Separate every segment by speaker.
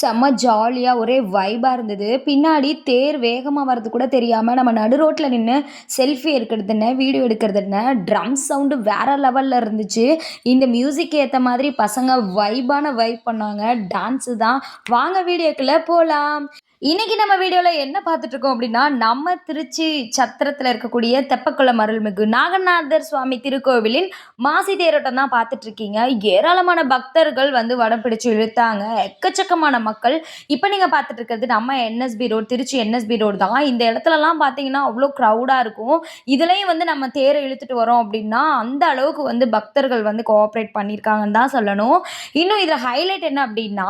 Speaker 1: செம்ம ஜாலியாக ஒரே வைபாக இருந்தது. பின்னாடி தேர் வேகமாக வர்றது கூட தெரியாமல் நம்ம நடு ரோட்டில் நின்று செல்ஃபி எடுக்கிறது என்ன வீடியோ எடுக்கிறது என்ன ட்ரம் சவுண்டு வேறு லெவலில் இருந்துச்சு. இந்த மியூசிக் ஏற்ற மாதிரி பசங்க வைபான வைப் பண்ணாங்க. டான்ஸு தான். வாங்க வீடியோக்குள்ளே போகலாம் இன்னைக்கு நம்ம வீடியோவில் என்ன பார்த்துட்டு இருக்கோம் அப்படின்னா நம்ம திருச்சி சத்திரத்தில் இருக்கக்கூடிய தெப்பக்குளம் அருள்மிகு நாகநாதர் சுவாமி திருக்கோவிலின் மாசி தேரோட்டம் தான் பார்த்துட்டு இருக்கீங்க ஏராளமான பக்தர்கள் வந்து வடம் பிடிச்சு இழுத்தாங்க. எக்கச்சக்கமான மக்கள். இப்போ நீங்கள் பார்த்துட்டு இருக்கிறது நம்ம NSB road Trichy NSB road தான். இந்த இடத்துலலாம் பார்த்தீங்கன்னா அவ்வளோ க்ரௌடாக இருக்கும். இதுலேயும் வந்து நம்ம தேரை இழுத்துட்டு வரோம் அப்படின்னா அந்த அளவுக்கு வந்து பக்தர்கள் வந்து கோஆப்ரேட் பண்ணியிருக்காங்கன்னு தான் சொல்லணும். இன்னும் இதில் ஹைலைட் என்ன அப்படின்னா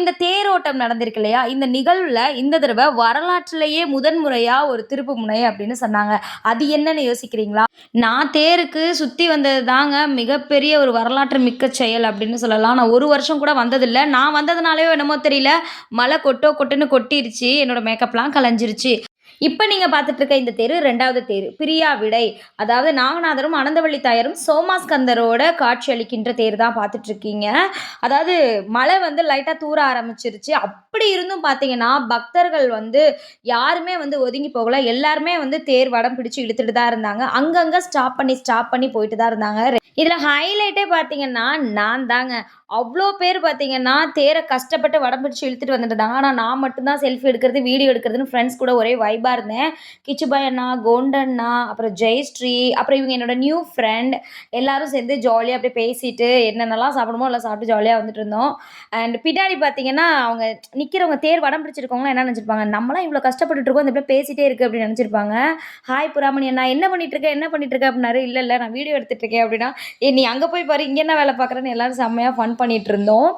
Speaker 1: இந்த தேரோட்டம் நடந்திருக்கு இல்லையா? இந்த நிகழ்வில் இந்த தடவை வரலாற்றிலேயே முதன்முறையாக ஒரு திருப்பு முனை அப்படின்னு சொன்னாங்க. அது என்னன்னு யோசிக்கிறீங்களா? நான் தேருக்கு சுற்றி வந்தது தாங்க மிகப்பெரிய ஒரு வரலாற்று மிக்க செயல் அப்படின்னு சொல்லலாம். நான் ஒரு வருஷம் கூட வந்ததில்லை. நான் வந்ததுனாலே என்னமோ தெரியல. மழை கொட்டோ கொட்டுன்னு கொட்டிருச்சு. என்னோட மேக்கப்லாம் கலைஞ்சிருச்சு. இப்போ நீங்கள் பார்த்துட்டு இருக்க இந்த தேர் ரெண்டாவது தேர் பிரியா விடை. அதாவது நாகநாதரும் அனந்தவள்ளி தாயரும் சோமாஸ்கந்தரோட காட்சி அளிக்கின்ற தேர் தான் பார்த்துட்டு இருக்கீங்க அதாவது மழை வந்து லைட்டாக தூர ஆரம்பிச்சிருச்சு. அப்படி இருந்தும் பார்த்தீங்கன்னா பக்தர்கள் வந்து யாருமே வந்து ஒதுங்கி போகல. எல்லாருமே வந்து தேர் வடம் பிடிச்சு இழுத்துட்டு தான் இருந்தாங்க. அங்கங்கே ஸ்டாப் பண்ணி ஸ்டாப் பண்ணி போயிட்டு தான் இருந்தாங்க. இதில் ஹைலைட்டே பார்த்தீங்கன்னா நான் தாங்க அவ்வளோ பேர் பார்த்தீங்கன்னா தேரை கஷ்டப்பட்டு வடம் பிடிச்சி இழுத்துட்டு வந்துட்டு இருந்தாங்க ஆனால் நான் மட்டும்தான் செல்ஃபி எடுக்கிறது வீடியோ எடுக்கிறதுன்னு ஃப்ரெண்ட்ஸ் கூட ஒரே வைபாக இருந்தேன். கிச்சுபாய் அண்ணா கோண்டண்ணா அப்புறம் ஜெயஸ்ரீ அப்புறம் இவங்க என்னோட நியூ ஃப்ரெண்ட் எல்லாரும் சேர்ந்து ஜாலியாக அப்படியே பேசிட்டு என்னென்னலாம் சாப்பிடுமோ எல்லாம் சாப்பிட்டு ஜாலியாக வந்துட்டு இருந்தோம். அண்ட் பின்னாடி பார்த்தீங்கன்னா அவங்க நிற்கிறவங்க தேர் வடம் பிடிச்சிருக்கவங்களாம் என்ன நினச்சிருப்பாங்க? நம்மளாம் இவ்வளோ கஷ்டப்பட்டு இருக்கோம் இந்த இப்படி பேசிட்டே இருக்கு அப்படின்னு நினச்சிருப்பாங்க. ஹாய் புறாமணி அண்ணா என்ன பண்ணிட்டு இருக்கேன் என்ன பண்ணிட்டு இருக்கேன் அப்படின்னாரு. இல்லை இல்லை நான் வீடியோ எடுத்துட்டு இருக்கேன் அப்படின்னா நீ அங்கே போய் பாரு இங்கே என்ன வேலை பார்க்குறேன்னு எல்லாரும் செம்மையாக ஃபன் பண்ணிட்டு இருந்தோம்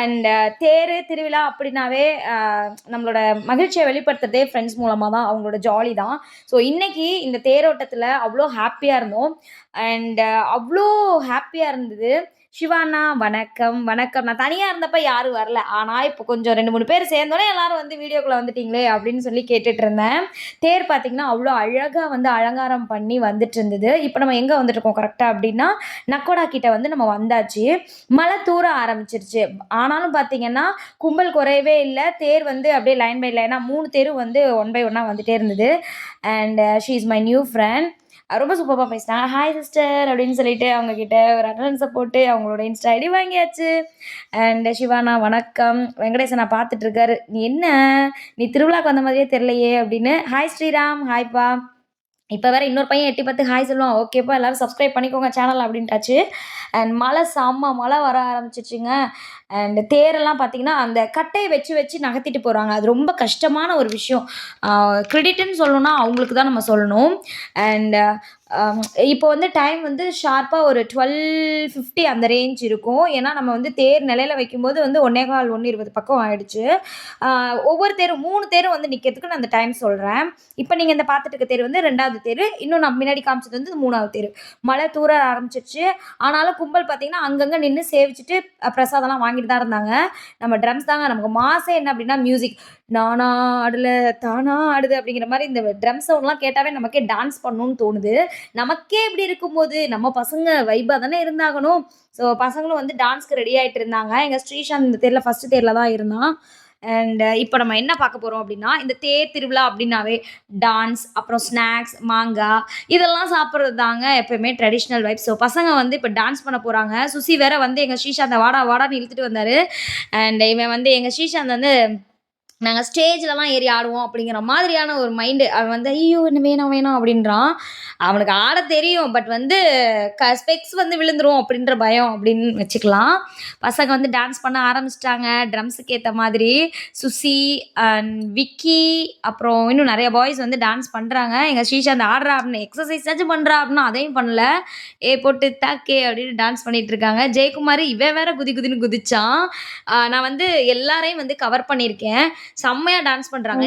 Speaker 1: அண்ட் uh, தேர் திருவிழா அப்படின்னாவே uh, நம்மளோட மகிழ்ச்சியை வெளிப்படுத்துறதே ஃப்ரெண்ட்ஸ் மூலமாக தான் அவங்களோட ஜாலி தான். ஸோ இன்னைக்கு இந்த தேரோட்டத்தில் அவ்வளோ ஹாப்பியாக இருந்தோம். அண்ட் uh, அவ்வளோ ஹாப்பியாக இருந்தது. சிவானா வணக்கம். வணக்கம். நான் தனியாக இருந்தப்ப யாரும் வரல. ஆனால் இப்போ கொஞ்சம் ரெண்டு மூணு பேர் சேர்ந்தோடனே எல்லாரும் வந்து வீடியோக்குள்ளே வந்துட்டீங்களே அப்படின்னு சொல்லி கேட்டுட்டு இருந்தேன். தேர் பார்த்தீங்கன்னா அவ்வளோ அழகாக வந்து அலங்காரம் பண்ணி வந்துட்டு இருந்தது. இப்போ நம்ம எங்கே வந்துட்டுருக்கோம் கரெக்டாக அப்படின்னா நக்கோடா கிட்ட வந்து நம்ம வந்தாச்சு. மழை தூர ஆரம்பிச்சிருச்சு. ஆனாலும் பார்த்தீங்கன்னா கும்பல் குறையவே இல்லை. தேர் வந்து அப்படியே லைன் பை லைனாக மூணு தேரும் வந்து ஒன் பை ஒன்னாக வந்துட்டே இருந்தது. And she is my new friend ரொம்ப சூப்பராக பேசினாங்க ஹாய் சிஸ்டர் அப்படின்னு சொல்லிட்டு அவங்க கிட்ட ஒரு அட்டண்டன்ஸை போட்டு அவங்களோட இன்ஸ்டா ஐடி வாங்கியாச்சு. அண்ட் சிவானா வணக்கம். வெங்கடேசன் நான் பார்த்துட்டு இருக்காரு நீ என்ன? நீ திருவிழாக்கு வந்த மாதிரியே தெரிலையே அப்படின்னு. ஹாய் ஸ்ரீராம். ஹாய்ப்பா இப்போ வேற இன்னொரு பையன் எட்டி பார்த்து ஹாய் சொல்லுவான். ஓகேப்பா எல்லாரும் சப்ஸ்கிரைப் பண்ணிக்கோங்க சேனல் அப்படின்ட்டாச்சு. அண்ட் மழை செம்ம மழை வர ஆரம்பிச்சிச்சுங்க. அண்ட் தேரெல்லாம் பார்த்தீங்கன்னா அந்த கட்டையை வச்சு வச்சு நகர்த்திட்டு போகிறாங்க அது ரொம்ப கஷ்டமான ஒரு விஷயம். கிரெடிட்னு சொல்லணும்னா அவங்களுக்கு தான் நம்ம சொல்லணும். அண்ட் இப்போ வந்து டைம் வந்து ஷார்ப்பாக ஒரு டுவெல் ஃபிஃப்டி அந்த ரேஞ்ச் இருக்கும். ஏன்னா நம்ம வந்து தேர் நிலையில வைக்கும்போது வந்து ஒன்னே கால் ஒன்று இருபது பக்கம் ஆயிடுச்சு. ஒவ்வொரு தேரும் மூணு தேரும் வந்து நிற்கிறதுக்கு நான் அந்த டைம் சொல்கிறேன் இப்போ நீங்கள் இந்த பார்த்துட்டு இருக்க தேர் வந்து ரெண்டாவது தேர். இன்னும் நான் முன்னாடி காமிச்சது வந்து மூணாவது தேர். மழை தூர ஆரம்பிச்சிருச்சு. ஆனாலும் கும்பல் பார்த்தீங்கன்னா அங்கங்கே நின்று சேவிச்சுட்டு பிரசாதம்லாம் வாங்கி வாங்கிட்டு தான் இருந்தாங்க. நம்ம ட்ரம்ஸ் தாங்க நமக்கு மாசம் என்ன அப்படின்னா மியூசிக் நானா ஆடல தானா ஆடுது அப்படிங்கிற மாதிரி இந்த ட்ரம் சவுண்ட்லாம் கேட்டாவே நமக்கே டான்ஸ் பண்ணணும்னு தோணுது. நமக்கே இப்படி இருக்கும்போது நம்ம பசங்க வைபாக தானே இருந்தாகணும். ஸோ பசங்களும் வந்து டான்ஸ்க்கு ரெடி ஆகிட்டு இருந்தாங்க. எங்கள் ஸ்ரீஷாந்த் இந்த தேரில் ஃபஸ்ட்டு தேரில் தான் இருந்தான். அண்ட் uh, இப்போ நம்ம என்ன பார்க்க போகிறோம் அப்படின்னா இந்த தேர் திருவிழா அப்படின்னாவே டான்ஸ் அப்புறம் ஸ்நாக்ஸ் மாங்காய் இதெல்லாம் சாப்பிட்றது தாங்க எப்பயுமே ட்ரெடிஷ்னல் வைப் ஸோ பசங்க வந்து இப்போ டான்ஸ் பண்ண போகிறாங்க சுசி வேற வந்து எங்கள் ஸ்ரீஷாந்தை வாடா வாடான்னு இழுத்துட்டு வந்தார். அண்ட் இவன் வந்து எங்கள் ஸ்ரீஷாந்த் வந்து நாங்கள் ஸ்டேஜ்லலாம் ஏறி ஆடுவோம் அப்படிங்கிற மாதிரியான ஒரு மைண்டு அவன் வந்து ஐயோ என்ன வேணாம் வேணாம் அப்படின்றான். அவனுக்கு ஆட தெரியும் பட் வந்து க ஸ்பெக்ஸ் வந்து விழுந்துரும் அப்படின்ற பயம் அப்படின்னு வச்சுக்கலாம். பசங்க வந்து டான்ஸ் பண்ண ஆரம்பிச்சிட்டாங்க. ட்ரம்ஸுக்கு ஏற்ற மாதிரி சுசி அண்ட் விக்கி அப்புறம் இன்னும் நிறைய பாய்ஸ் வந்து டான்ஸ் பண்ணுறாங்க எங்கள் ஸ்ரீசாந்த் ஆடுறா அப்படின்னு எக்ஸசைஸாச்சும் பண்ணுறா அப்படின்னா அதையும் பண்ணல. ஏ போட்டு தாக்கே அப்படின்னு டான்ஸ் பண்ணிகிட்டு இருக்காங்க. ஜெயக்குமார் இவன் வேற குதி குதின்னு குதிச்சான். நான் வந்து எல்லாரையும் வந்து கவர் பண்ணியிருக்கேன். செம்மையாக டான்ஸ் பண்ணுறாங்க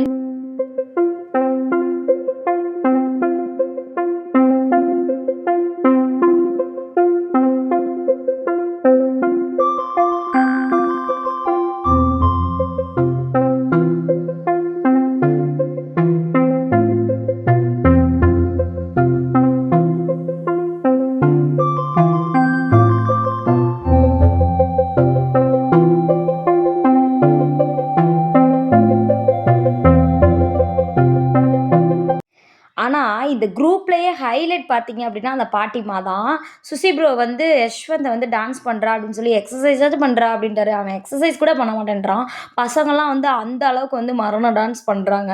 Speaker 1: இந்த குரூப்லேயே ஹைலைட் பார்த்தீங்க அப்படின்னா அந்த பாட்டிமா தான். சுசி ப்ரோ வந்து யஷ்வந்தை வந்து டான்ஸ் பண்ணுறா அப்படின்னு சொல்லி எக்ஸசைஸாவது பண்ணுறா அப்படின்றாரு அவன் எக்ஸசைஸ் கூட பண்ண மாட்டேன்றான். பசங்கள்லாம் வந்து அந்த அளவுக்கு வந்து மரணம் டான்ஸ் பண்ணுறாங்க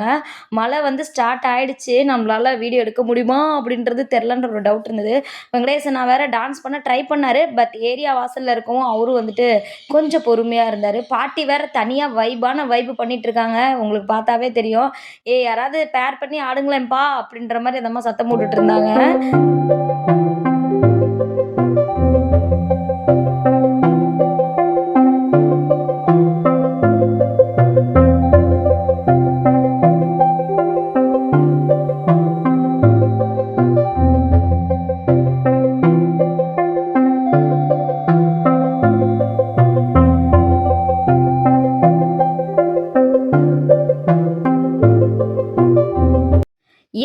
Speaker 1: மழை வந்து ஸ்டார்ட் ஆகிடுச்சு நம்மளால் வீடியோ எடுக்க முடியுமா அப்படின்றது தெரிலன்ற ஒரு டவுட் இருந்தது. வெங்கடேசன் நான் வேற டான்ஸ் பண்ண ட்ரை பண்ணார். பட் ஏரியா வாசலில் இருக்கவும் அவரும் வந்துட்டு கொஞ்சம் பொறுமையாக இருந்தார். பாட்டி வேற தனியாக வைபான வைப்பு பண்ணிட்டு இருக்காங்க. உங்களுக்கு பார்த்தாவே தெரியும். ஏ யாராவது பேர் பண்ணி ஆடுங்களேன்ப்பா அப்படின்ற மாதிரி அந்த சத்தம் போட்டுட்டு இருந்தாங்க.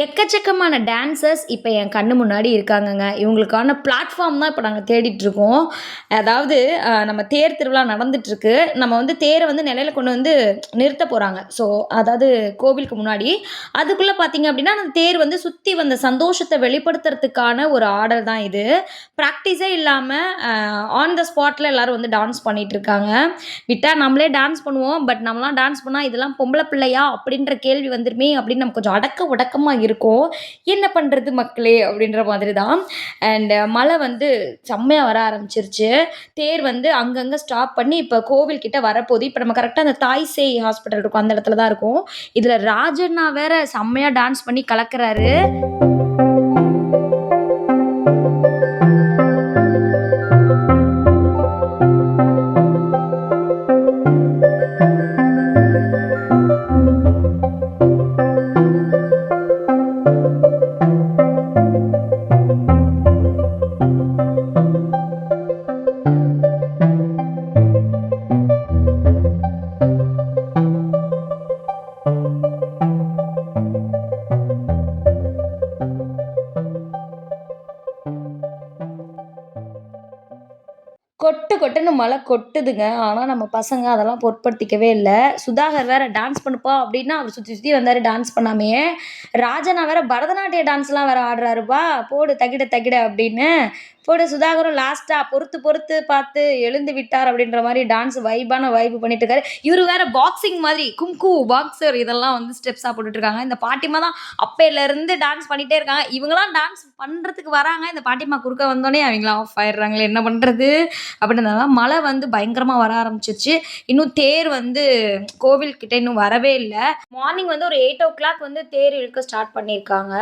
Speaker 1: எக்கச்சக்கமான டான்சர்ஸ் இப்போ என் கண்ணு முன்னாடி இருக்காங்கங்க. இவங்களுக்கான பிளாட்ஃபார்ம் தான் இப்போ நாங்கள் தேடிட்டுருக்கோம். அதாவது நம்ம தேர் திருவிழா நடந்துட்டுருக்கு. நம்ம வந்து தேரை வந்து நிலையில கொண்டு வந்து நிறுத்த போகிறாங்க ஸோ அதாவது கோவிலுக்கு முன்னாடி. அதுக்குள்ளே பார்த்தீங்க அப்படின்னா அந்த தேர் வந்து சுற்றி வந்த சந்தோஷத்தை வெளிப்படுத்துறதுக்கான ஒரு ஆர்டர் தான் இது. ப்ராக்டிஸே இல்லாமல் ஆன் த ஸ்பாட்டில் எல்லாரும் வந்து டான்ஸ் பண்ணிகிட்டு இருக்காங்க விட்டால் நம்மளே டான்ஸ் பண்ணுவோம். பட் நம்மளாம் டான்ஸ் பண்ணால் இதெல்லாம் பொம்பளை பிள்ளையா அப்படின்ற கேள்வி வந்துருமே அப்படின்னு நம்ம கொஞ்சம் அடக்க உடக்கமாக இருக்கும் என்ன பண்ணுறது மக்களே? அப்படின்ற மாதிரி தான் அண்ட் மழை வந்து செம்மையாக வர ஆரம்பிச்சிருச்சு. தேர் வந்து அங்கங்கே ஸ்டாப் பண்ணி இப்போ கோவில்கிட்ட வரப்போகுது. இப்போ நம்ம கரெக்டாக அந்த தாய்சேய் ஹாஸ்பிட்டல் இருக்கும். அந்த இடத்துல தான் இருக்கும். இதில் ராஜண்ணா வேற செம்மையாக டான்ஸ் பண்ணி கலக்கிறாரு. கொட்டு மழை கொட்டுதுங்க. ஆனால் நம்ம பசங்க அதெல்லாம் பொருட்படுத்திக்கவே இல்லை. சுதாகர் வேற டான்ஸ் பண்ணுப்பா அப்படின்னா அவர் சுற்றி சுற்றி வந்தார் டான்ஸ் பண்ணாமையே. ராஜனா வேற பரதநாட்டிய டான்ஸ்லாம் வேற ஆடுறாருப்பா. போடு தகிட தகிட அப்படின்னு போடு சுதாகரும் லாஸ்ட்டாக பொறுத்து பொறுத்து பார்த்து எழுந்து விட்டார் அப்படின்ற மாதிரி டான்ஸ் வைபான வைப்பு பண்ணிட்டு இருக்காரு. இவர் வேற பாக்ஸிங் மாதிரி கும்கு பாக்ஸர் இதெல்லாம் வந்து ஸ்டெப்ஸாக போட்டுட்டு இருக்காங்க. இந்த பாட்டிமா தான் அப்பையிலேருந்து டான்ஸ் பண்ணிகிட்டே இருக்காங்க. இவங்களாம் டான்ஸ் பண்ணுறதுக்கு வராங்க. இந்த பாட்டிமா குறுக்க வந்தோடனே அவங்களாம் ஆஃப் ஆயிடுறாங்களே என்ன பண்ணுறது அப்படின்றதுனால மழை வந்து பயங்கரமாக வர ஆரம்பிச்சிச்சு இன்னும் தேர் வந்து கோவில்கிட்ட இன்னும் வரவே இல்லை. மார்னிங் வந்து ஒரு எயிட் ஓ கிளாக் வந்து தேர் இழுக்க ஸ்டார்ட் பண்ணியிருக்காங்க.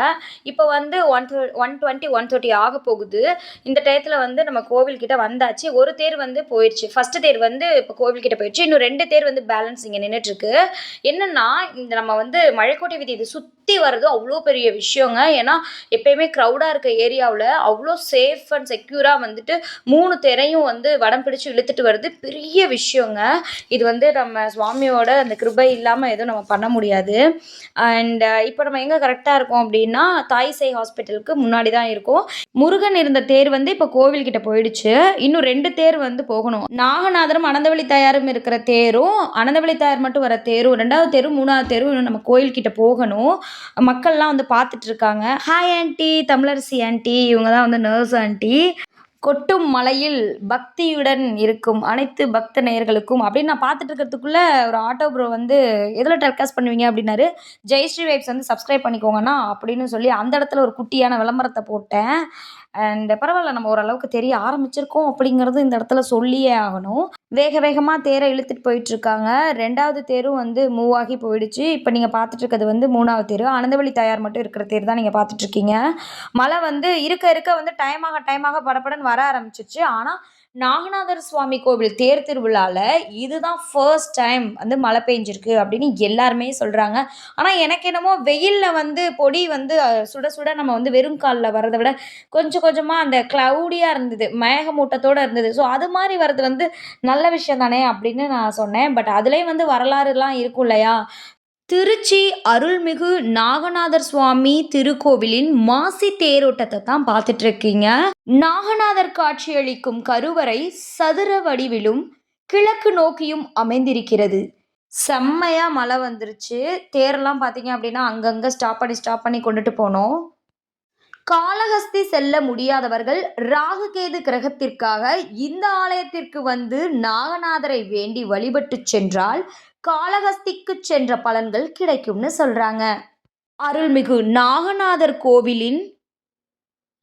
Speaker 1: இப்போ வந்து one one twenty one thirty ஆக போகுது. இந்த டயத்தில் வந்து நம்ம கோவில்கிட்ட வந்தாச்சு. ஒரு தேர் வந்து போயிடுச்சு ஃபஸ்ட்டு தேர் வந்து இப்போ கோவில்கிட்ட போயிடுச்சு இன்னும் ரெண்டு தேர் வந்து பேலன்ஸ் இங்கே நின்றுட்டுருக்கு என்னென்னா இந்த நம்ம வந்து மழைக்கோட்டை வீதி இது சுற்றி சுற்றி வர்றது அவ்வளோ பெரிய விஷயங்க. ஏன்னா எப்பயுமே க்ரௌடாக இருக்க ஏரியாவில் அவ்வளோ சேஃப் அண்ட் செக்யூராக வந்துட்டு மூணு தேரையும் வந்து வடம் பிடிச்சு இழுத்துட்டு வர்றது பெரிய விஷயங்க. இது வந்து நம்ம சுவாமியோட அந்த கிருபை இல்லாமல் எதுவும் நம்ம பண்ண முடியாது. அண்ட் இப்போ நம்ம எங்கே கரெக்டாக இருக்கோம் அப்படின்னா தாய்சை ஹாஸ்பிட்டலுக்கு முன்னாடி தான் இருக்கும். முருகன் இருந்த தேர் வந்து இப்போ கோவில்கிட்ட போயிடுச்சு. இன்னும் ரெண்டு தேர் வந்து போகணும். நாகநாதரும் அனந்தவழி தாயாரும் இருக்கிற தேரும் அனந்தவழி தாயார் மட்டும் வர தேரும் ரெண்டாவது தேரும் மூணாவது தேரும் இன்னும் நம்ம கோயில்கிட்ட போகணும். மக்கள்லாம் வந்து பார்த்துட்டு இருக்காங்க ஹாய் ஆண்டி தமிழரசி ஆண்டி இவங்க தான் வந்து நர்ஸ் ஆண்டி கொட்டும் மலையில் பக்தியுடன் இருக்கும் அனைத்து பக்த நேயர்களுக்கும் அப்படின்னு நான் பார்த்துட்டு இருக்கிறதுக்குள்ள ஒரு ஆட்டோ ப்ரோ வந்து எதில் டெல்காஸ்ட் பண்ணுவீங்க? அப்படின்னாரு. ஜெயஸ்ரீ வைப்ஸ் வந்து சப்ஸ்கிரைப் பண்ணிக்கோங்கண்ணா அப்படின்னு சொல்லி அந்த இடத்துல ஒரு குட்டியான விளம்பரத்தை போட்டேன். அண்ட் பரவாயில்ல நம்ம ஓரளவுக்கு தெரிய ஆரம்பிச்சிருக்கோம் அப்படிங்கிறது இந்த இடத்துல சொல்லியே ஆகணும். வேக வேகமாக தேரை இழுத்துட்டு போயிட்டு இருக்காங்க ரெண்டாவது தேரும் வந்து மூவ் ஆகி போயிடுச்சு. இப்போ நீங்கள் பார்த்துட்டு இருக்கிறது வந்து மூணாவது தேர். அனந்தவழி தயார் மட்டும் இருக்கிற தேர் தான் நீங்கள் பார்த்துட்டு இருக்கீங்க மழை வந்து இருக்க இருக்க வந்து டைமாக டைமாக படப்படன்னு வர ஆரம்பிச்சிச்சு ஆனால் நாகநாதர் சுவாமி கோவில் தேர் திருவிழாவில் இதுதான் ஃபர்ஸ்ட் டைம் வந்து மழை பெஞ்சிருக்கு அப்படின்னு எல்லாருமே சொல்கிறாங்க ஆனால் எனக்கு என்னமோ வெயிலில் வந்து பொடி வந்து சுட சுட நம்ம வந்து வெறும் காலில் வர்றதை விட கொஞ்சம் கொஞ்சமாக அந்த க்ளவுடியாக இருந்தது மேகமூட்டத்தோடு இருந்தது. ஸோ அது மாதிரி வர்றது வந்து நல்ல விஷயம் தானே அப்படின்னு நான் சொன்னேன். பட் அதுலேயும் வந்து வரலாறுலாம் இருக்கும் இல்லையா? திருச்சி அருள்மிகு நாகநாதர் சுவாமி திருக்கோவிலின் மாசி தேரோட்டத்தை தான் பார்த்துட்டு இருக்கீங்க நாகநாதர் காட்சியளிக்கும் கருவறை சதுர வடிவிலும் கிழக்கு நோக்கியும் அமைந்திருக்கிறது. செம்மையா மழை வந்துருச்சு. தேரெல்லாம் பார்த்தீங்க அப்படின்னா அங்கங்கே ஸ்டாப் பண்ணி ஸ்டாப் பண்ணி கொண்டுட்டு போனோம். காளஹஸ்தி செல்ல முடியாதவர்கள் ராகுகேது கிரகத்திற்காக இந்த ஆலயத்திற்கு வந்து நாகநாதரை வேண்டி வழிபட்டுச் சென்றால் காளஹஸ்திக்கு சென்ற பலன்கள் கிடைக்கும்னு சொல்றாங்க. அருள்மிகு நாகநாதர் கோவிலின்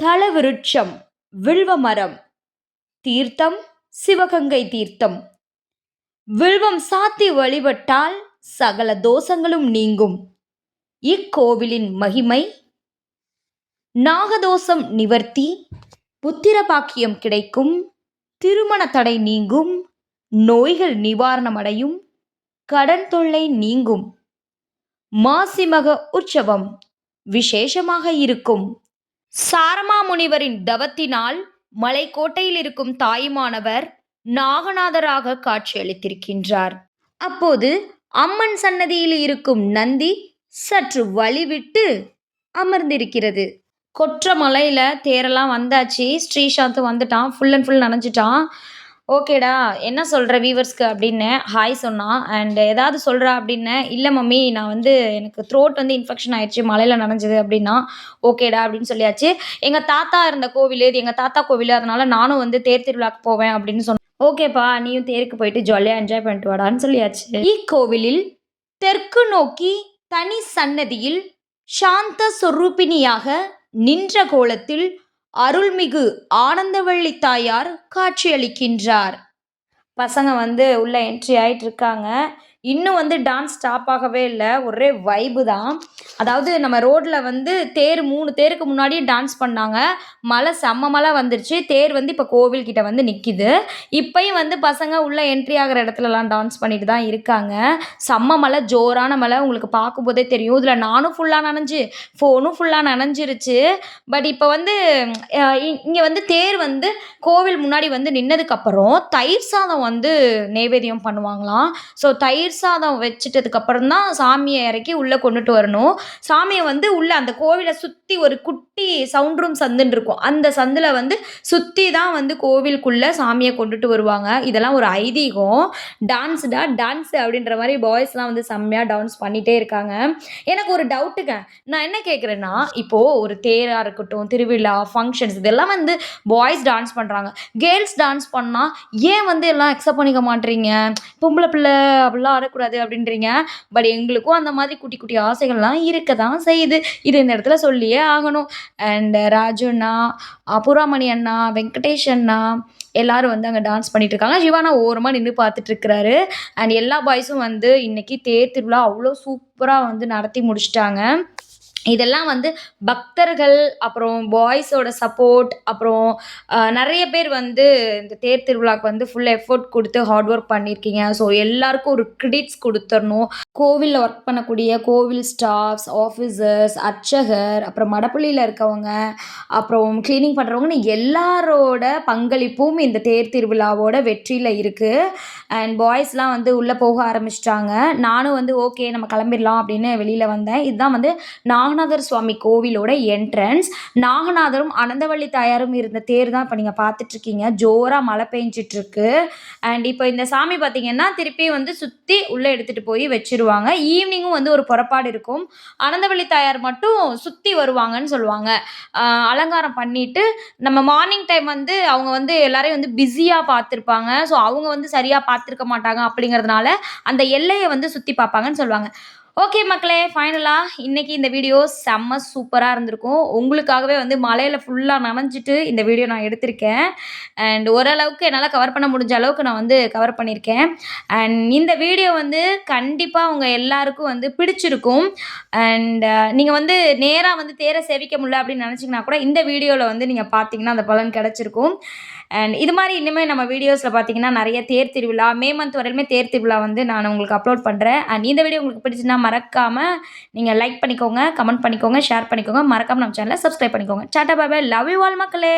Speaker 1: தளவிருட்சம் வில்வமரம் தீர்த்தம் சிவகங்கை தீர்த்தம். வில்வம் சாத்தி வழிபட்டால் சகல தோஷங்களும் நீங்கும். இக்கோவிலின் மகிமை நாகதோஷம் நிவர்த்தி புத்திர பாக்கியம் கிடைக்கும் திருமண தடை நீங்கும் நோய்கள் நிவாரணமடையும் கடன் தொல்லை நீங்கும். மாசிமக உற்சவம் விசேஷமாக இருக்கும். சாரமா முனிவரின் தவத்தினால் மலைக்கோட்டையில் இருக்கும் தாயுமானவர் நாகநாதராக காட்சியளித்திருக்கின்றார். அப்போது அம்மன் சன்னதியில் இருக்கும் நந்தி சற்று வழிவிட்டு அமர்ந்திருக்கிறது. கொற்றமலையில் தேரெல்லாம் வந்தாச்சு. ஸ்ரீசாந்த் வந்துட்டான். ஃபுல் அண்ட் ஃபுல் நனைஞ்சிட்டான். ஓகேடா என்ன சொல்கிற வீவர்ஸ்க்கு அப்படின்னு ஹாய் சொன்னான் அண்ட் ஏதாவது சொல்கிறா அப்படின்னு இல்லை மம்மி நான் வந்து எனக்கு த்ரோட் வந்து இன்ஃபெக்ஷன் ஆயிடுச்சு மழையில் நனைஞ்சது அப்படின்னா ஓகேடா அப்படின்னு சொல்லியாச்சு. எங்கள் தாத்தா இருந்த கோவில் இது எங்கள் தாத்தா கோவில் அதனால் நானும் வந்து தேர் திருவிழாக்கு போவேன் அப்படின்னு சொன்னேன் ஓகேப்பா நீயும் தேருக்கு போயிட்டு ஜாலியாக என்ஜாய் பண்ணிட்டு வாடான்னு சொல்லியாச்சு. இக்கோவிலில் தெற்கு நோக்கி தனி சன்னதியில் சாந்த சொரூபிணியாக நின்ற கோலத்தில் அருள்மிகு ஆனந்தவள்ளி தாயார் காட்சியளிக்கின்றார். பசங்க வந்து உள்ளே என்ட்ரி ஆகிட்டு இருக்காங்க இன்னும் வந்து டான்ஸ் ஸ்டாப் ஆகவே இல்லை. ஒரே வைபு தான். அதாவது நம்ம ரோட்டில் வந்து தேர் மூணு தேருக்கு முன்னாடியே டான்ஸ் பண்ணாங்க. மழை செம்ம மழை வந்துருச்சு. தேர் வந்து இப்போ கோவில்கிட்ட வந்து நிற்கிது இப்போயும் வந்து பசங்க உள்ளே என்ட்ரி ஆகிற இடத்துலலாம் டான்ஸ் பண்ணிட்டு தான் இருக்காங்க. செம்ம மழை ஜோரான மழை. உங்களுக்கு பார்க்கும்போதே தெரியும். இதில் நானும் ஃபுல்லாக நனைஞ்சு ஃபோனும் ஃபுல்லாக நனைஞ்சிருச்சு. பட் இப்போ வந்து இங்கே வந்து தேர் வந்து கோவில் முன்னாடி வந்து நின்னதுக்கப்புறம் தயிர் சாதம் வந்து நைவேத்தியம் பண்ணுவாங்களாம். ஸோ தயிர் சாதம் வச்சிட்டதுக்கப்புறம் தான் சாமியை இறக்கி உள்ளே கொண்டுட்டு வரணும். சாமியை வந்து உள்ளே அந்த கோவிலை சுற்றி ஒரு குட்டி சவுண்ட் ரூம் சந்துன்னு இருக்கும். அந்த சந்தில் வந்து சுற்றி தான் வந்து கோவிலுக்குள்ளே சாமியை கொண்டுட்டு வருவாங்க. இதெல்லாம் ஒரு ஐதீகம். டான்ஸுடா டான்ஸ் அப்படின்ற மாதிரி பாய்ஸ்லாம் வந்து செம்மையாக டான்ஸ் பண்ணிகிட்டே இருக்காங்க. எனக்கு ஒரு டவுட்டுங்க நான் என்ன கேட்குறேன்னா இப்போது ஒரு தேராக இருக்கட்டும் திருவிழா ஃபங்க்ஷன்ஸ் இதெல்லாம் வந்து பாய்ஸ் டான்ஸ் பண்ணுறாங்க கேர்ள்ஸ் டான்ஸ் பண்ணால் ஏன் வந்து எல்லாம் அக்செப்ட் பண்ணிக்க மாட்டேறீங்க பொம்பளை பிள்ளை அப்படிலாம் ஆடக்கூடாது அப்படின்றீங்க. பட் எங்களுக்கும் அந்த மாதிரி குட்டி குட்டி ஆசைகள்லாம் இருக்க தான் செய்யுது. இது இந்த இடத்துல சொல்லியே ஆகணும். அண்ட் ராஜு அண்ணா அப்புராமணி அண்ணா வெங்கடேஷ் அண்ணா எல்லாரும் வந்து அங்கே டான்ஸ் பண்ணிட்டு இருக்காங்க சிவானா ஓரமாக நின்று பார்த்துட்டு இருக்கிறாரு அண்ட் எல்லா பாய்ஸும் வந்து இன்னைக்கு தேர் திருவிழா அவ்வளோ சூப்பராக வந்து நடத்தி முடிச்சிட்டாங்க. இதெல்லாம் வந்து பக்தர்கள் அப்புறம் பாய்ஸோட சப்போர்ட் அப்புறம் நிறைய பேர் வந்து இந்த தேர் திருவிழாவுக்கு வந்து ஃபுல் எஃபோர்ட் கொடுத்து ஹார்ட் ஒர்க் பண்ணியிருக்கீங்க ஸோ எல்லாருக்கும் ஒரு கிரெடிட்ஸ் கொடுத்துடணும். கோவிலில் ஒர்க் பண்ணக்கூடிய கோவில் ஸ்டாஃப்ஸ் ஆஃபீஸர்ஸ் அர்ச்சகர் அப்புறம் மடப்பள்ளியில் இருக்கவங்க அப்புறம் க்ளீனிங் பண்ணுறவங்கன்னு எல்லாரோட பங்களிப்பும் இந்த தேர் திருவிழாவோட வெற்றியில் இருக்குது அண்ட் பாய்ஸ்லாம் வந்து உள்ளே போக ஆரம்பிச்சிட்டாங்க. நானும் வந்து ஓகே நம்ம கிளம்பிடலாம் அப்படின்னு வெளியில் வந்தேன். இதுதான் வந்து நான் நாகநாதர் சுவாமி கோவிலோட என்ட்ரன்ஸ் நாகநாதரும் அனந்தவள்ளி தாயாரும் இருந்த தேர் தான் இப்போ நீங்கள் பார்த்துட்ருக்கீங்க. ஜோராக மழை பெஞ்சிட்ருக்கு. அண்ட் இப்போ இந்த சாமி பார்த்தீங்கன்னா திருப்பி வந்து சுற்றி உள்ளே எடுத்துகிட்டு போய் வச்சுருவாங்க. ஈவினிங்கும் வந்து ஒரு புறப்பாடு இருக்கும். அனந்தவள்ளி தாயார் மட்டும் சுற்றி வருவாங்கன்னு சொல்லுவாங்க. அலங்காரம் பண்ணிவிட்டு நம்ம மார்னிங் டைம் வந்து அவங்க வந்து எல்லாரையும் வந்து பிஸியாக பார்த்துருப்பாங்க. ஸோ அவங்க வந்து சரியாக பார்த்துருக்க மாட்டாங்க அப்படிங்கிறதுனால அந்த எல்லையை வந்து சுற்றி பார்ப்பாங்கன்னு சொல்லுவாங்க. ஓகே மக்களே ஃபைனலாக இன்றைக்கி இந்த வீடியோ செம்ம சூப்பராக இருந்திருக்கும். உங்களுக்காகவே வந்து மலையில் ஃபுல்லாக நனைஞ்சிட்டு இந்த வீடியோ நான் எடுத்திருக்கேன். அண்ட் ஓரளவுக்கு என்னால் கவர் பண்ண முடிஞ்ச அளவுக்கு நான் வந்து கவர் பண்ணியிருக்கேன். அண்ட் இந்த வீடியோ வந்து கண்டிப்பாக உங்கள் எல்லாருக்கும் வந்து பிடிச்சிருக்கும். அண்ட் நீங்கள் வந்து நேராக வந்து தேரை சேவிக்க முடியல அப்படின்னு நினச்சிங்கன்னா கூட இந்த வீடியோவில் வந்து நீங்கள் பார்த்தீங்கன்னா அந்த பலன் கிடச்சிருக்கும். அண்ட் இது மாதிரி இனிமேல் நம்ம வீடியோஸில் பார்த்தீங்கன்னா நிறைய தேர் திருவிழா மே மந்த் வரையிலுமே தேர் திருவிழா வந்து நான் உங்களுக்கு அப்லோட் பண்ணுறேன் அண்ட் இந்த வீடியோ உங்களுக்கு பிடிச்சுன்னா மறக்காமல் நீங்கள் லைக் பண்ணிக்கோங்க கமெண்ட் பண்ணிக்கோங்க ஷேர் பண்ணிக்கோங்க. மறக்காமல் நம்ம சேனலை சப்ஸ்கிரைப் பண்ணிக்கோங்க. டாட்டா பாபா லவ் யூ ஆல் மக்களே.